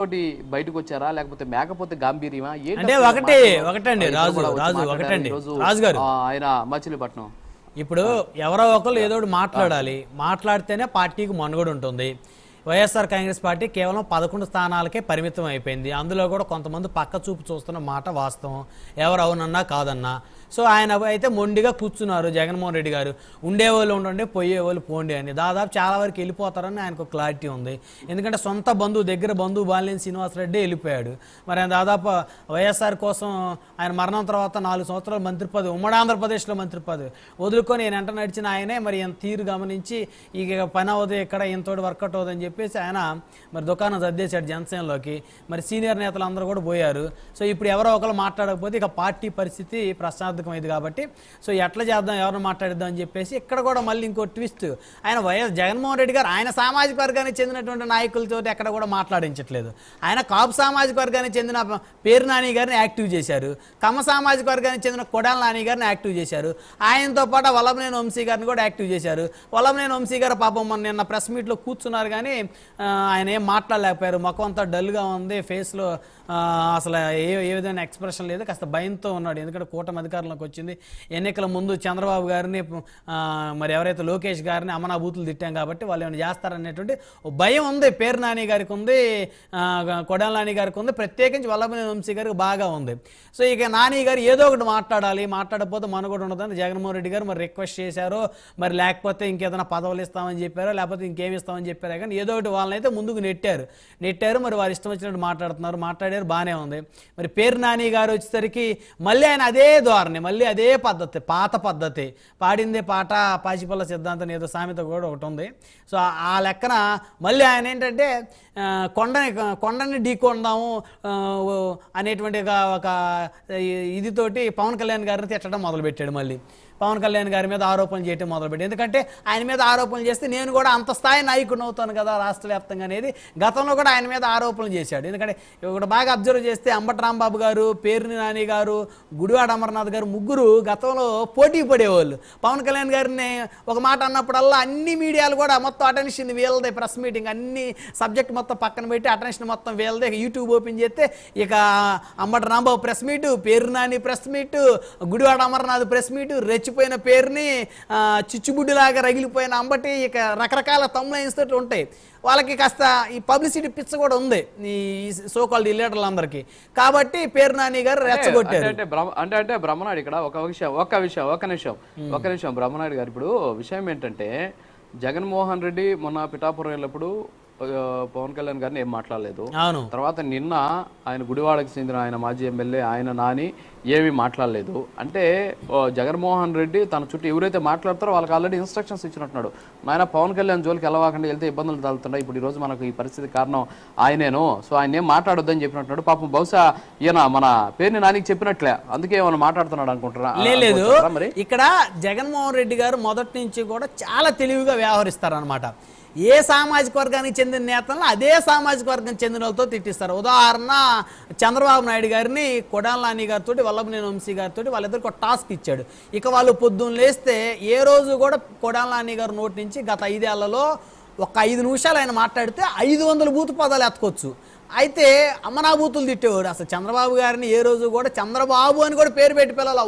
తోటి బయటకు వచ్చారా? లేకపోతే మేకపోతే గాంభీర్యమా? ఏంటి అంటే ఒకటి? ఒకటండి రాజు రాజు. ఒకటండి రాజు గారు. ఆయన మచిలీపట్నం. ఇప్పుడు ఎవరో ఒకరు ఏదో మాట్లాడాలి. మాట్లాడితేనే పార్టీకి మనుగడ ఉంటుంది. వైఎస్ఆర్ కాంగ్రెస్ పార్టీ కేవలం పదకొండు స్థానాలకే పరిమితం అయిపోయింది. అందులో కూడా కొంతమంది పక్క చూపు చూస్తున్న మాట వాస్తవం. ఎవరు అవునన్నా కాదన్నా. సో ఆయన అయితే మొండిగా కూర్చున్నారు జగన్మోహన్ రెడ్డి గారు. ఉండేవాళ్ళు ఉండండి పోయేవాళ్ళు పోండి అని. దాదాపు చాలా వరకు వెళ్ళిపోతారని ఆయనకు క్లారిటీ ఉంది. ఎందుకంటే సొంత బంధువు దగ్గర బంధువు బాలినేని శ్రీనివాసరెడ్డి వెళ్ళిపోయాడు. మరి ఆయన దాదాపు వైఎస్ఆర్ కోసం ఆయన మరణం తర్వాత నాలుగు సంవత్సరాలు మంత్రి పదవి ఉమ్మడి ఆంధ్రప్రదేశ్లో మంత్రి పదవి వదులుకొని ఈయన వెంట నడిచిన ఆయనే మరి ఈయన తీరు గమనించి ఇక పని అవదు ఇక్కడ ఇంతోటి వర్కౌట్ అవుదని చెప్పి చెప్పేసి ఆయన మరి దుకాణం సర్దేశాడు జనసేనలోకి. మరి సీనియర్ నేతలు అందరూ కూడా పోయారు. సో ఇప్పుడు ఎవరో ఒకరు మాట్లాడకపోతే ఇక పార్టీ పరిస్థితి ప్రశ్నార్థకమైంది కాబట్టి సో ఎట్లా చేద్దాం ఎవరిని మాట్లాడిద్దాం అని చెప్పేసి ఇక్కడ కూడా మళ్ళీ ఇంకో ట్విస్ట్. ఆయన వైఎస్ జగన్మోహన్ రెడ్డి గారు ఆయన సామాజిక వర్గానికి చెందినటువంటి నాయకులతో ఎక్కడ కూడా మాట్లాడించట్లేదు. ఆయన కాపు సామాజిక వర్గానికి చెందిన పేరు నాని గారిని యాక్టివ్ చేశారు. కమ్మ సామాజిక వర్గానికి చెందిన కొడాల నాని గారిని యాక్టివ్ చేశారు. ఆయనతో పాటు వల్లభనేని వంశీ గారిని కూడా యాక్టివ్ చేశారు. వల్లభనేని వంశీ గారు పాపం మొన్న నిన్న ప్రెస్ మీట్లో కూర్చున్నారు కానీ ఆయన ఏం మాట్లాడలేకపోయారు. ముఖం అంతా డల్గా ఉంది. ఫేస్లో అసలు ఏ ఏ విధమైన ఎక్స్ప్రెషన్ లేదు. కాస్త భయంతో ఉన్నాడు. ఎందుకంటే కూటమి అధికారంలోకి వచ్చింది. ఎన్నికల ముందు చంద్రబాబు గారిని మరి ఎవరైతే లోకేష్ గారిని అమనా బూతులు తిట్టాం కాబట్టి వాళ్ళు ఏమైనా చేస్తారనేటువంటి భయం ఉంది. పేరు నాని గారికి ఉంది. కొడాల నాని గారికి ఉంది. ప్రత్యేకించి వల్లభనే వంశీ గారికి బాగా ఉంది. సో ఇక నాని గారు ఏదో ఒకటి మాట్లాడాలి. మాట్లాడకపోతే మన కూడా ఉండదని జగన్మోహన్ రెడ్డి గారు మరి రిక్వెస్ట్ చేశారో. మరి లేకపోతే ఇంకేదైనా పదవులు ఇస్తామని చెప్పారో? లేకపోతే ఇంకేమి ఇస్తామని చెప్పారో? కానీ ఏదో ఒకటి వాళ్ళని అయితే ముందుకు నెట్టారు. నెట్టారు మరి వారు ఇష్టం వచ్చినట్టు మాట్లాడుతున్నారు. మాట్లాడారు బాగానే ఉంది. మరి పేరు నాని గారు వచ్చేసరికి మళ్ళీ ఆయన అదే ధోరణి మళ్ళీ అదే పద్ధతి పాత పద్ధతి. పాడిందే పాట పాచిపల్ల సిద్ధాంతం ఏదో సామెత కూడా ఒకటి ఉంది. సో ఆ- లెక్కన మళ్ళీ ఆయన ఏంటంటే కొండని కొండని ఢీకొందాము అనేటువంటి ఒక ఒక ఇదితోటి పవన్ కళ్యాణ్ గారిని తిట్టడం మొదలుపెట్టాడు మళ్ళీ. పవన్ కళ్యాణ్ గారి మీద ఆరోపణలు చేయటం మొదలుపెట్టి ఎందుకంటే ఆయన మీద ఆరోపణలు చేస్తే నేను కూడా అంత స్థాయి నాయకుడిని అవుతాను కదా రాష్ట్ర వ్యాప్తంగా అనేది గతంలో కూడా ఆయన మీద ఆరోపణలు చేశాడు. ఎందుకంటే ఇక్కడ బాగా అబ్జర్వ్ చేస్తే అంబటి రాంబాబు గారు పేరుని నాని గారు గుడివాడ అమర్నాథ్ గారు ముగ్గురు గతంలో పోటీ పడేవాళ్ళు. పవన్ కళ్యాణ్ గారిని ఒక మాట అన్నప్పుడల్లా అన్ని మీడియాలు కూడా మొత్తం అటెన్షన్ వీళ్ళదే ప్రెస్ మీటింగ్ అన్ని సబ్జెక్ట్ మొత్తం పక్కన పెట్టి అటెన్షన్ మొత్తం వీళ్ళదే. యూట్యూబ్ ఓపెన్ చేస్తే ఇక అంబటి రాంబాబు ప్రెస్ మీటు పేరు Nani press meet Gudivada Amarnath press meet meet రెచ్చిపోయిన పేరుని చిచ్చుబుడ్డిలాగా రగిలిపోయిన అంబటి ఇక రకరకాల తమ్లైన్స్ తోటి ఉంటాయి. వాళ్ళకి కాస్త ఈ పబ్లిసిటీ పిచ్చ కూడా ఉంది ఈ సోకాల్డ్ లీడర్లందరికీ కాబట్టి పేరు నాని గారు రెచ్చగొట్టారు. అంటే అంటే అంటే బ్రహ్మనాయుడు ఇక్కడ ఒక విషయం ఒక విషయం ఒక నిమిషం ఒక నిమిషం బ్రహ్మనాయుడు గారు. ఇప్పుడు విషయం ఏంటంటే జగన్మోహన్ రెడ్డి మొన్న పిఠాపురం వెళ్ళినప్పుడు పవన్ కళ్యాణ్ గారిని ఏం మాట్లాడలేదు. తర్వాత నిన్న ఆయన గుడివాడకి చెందిన ఆయన మాజీ ఎమ్మెల్యే ఆయన నాని ఏమీ మాట్లాడలేదు. అంటే జగన్మోహన్ రెడ్డి తన చుట్టూ ఎవరైతే మాట్లాడతారో వాళ్ళకి ఆల్రెడీ ఇన్స్ట్రక్షన్స్ ఇచ్చినట్టున్నాడు. నాయన పవన్ కళ్యాణ్ జోలికి వెళ్ళవాకండి వెళ్తే ఇబ్బందులు తగులుతున్నాయి ఇప్పుడు ఈ రోజు మనకు ఈ పరిస్థితి కారణం ఆయనేను. సో ఆయన ఏం మాట్లాడొద్దని చెప్పినట్టున్నాడు. పాపం బహుశా ఈయన మన పేరుని నానికి చెప్పినట్లే. అందుకే ఏమైనా మాట్లాడుతున్నాడు అనుకుంటారా లేదు. మరి? ఇక్కడ జగన్మోహన్ రెడ్డి గారు మొదటి నుంచి కూడా చాలా తెలివిగా వ్యవహరిస్తారనమాట ఏ సామాజిక వర్గానికి చెందిన నేతలను అదే సామాజిక వర్గానికి చెందిన వాళ్ళతో తిట్టిస్తారు. ఉదాహరణ చంద్రబాబు నాయుడు గారిని కొడాల నాని గారితో వల్లభనేని వంశీ గారితో వాళ్ళిద్దరికి ఒక టాస్క్ ఇచ్చాడు. ఇక వాళ్ళు పొద్దున్న లేస్తే ఏ రోజు కూడా కొడాల నాని గారి నోటి నుంచి గత ఐదేళ్ళలో ఒక ఐదు నిమిషాలు ఆయన మాట్లాడితే ఐదు వందల బూతు పదాలు ఎత్తుకోవచ్చు అయితే అమనాభూతులు తిట్టేవాడు. అసలు చంద్రబాబు గారిని ఏ రోజు కూడా చంద్రబాబు అని కూడా పేరు పెట్టి పిల్లలు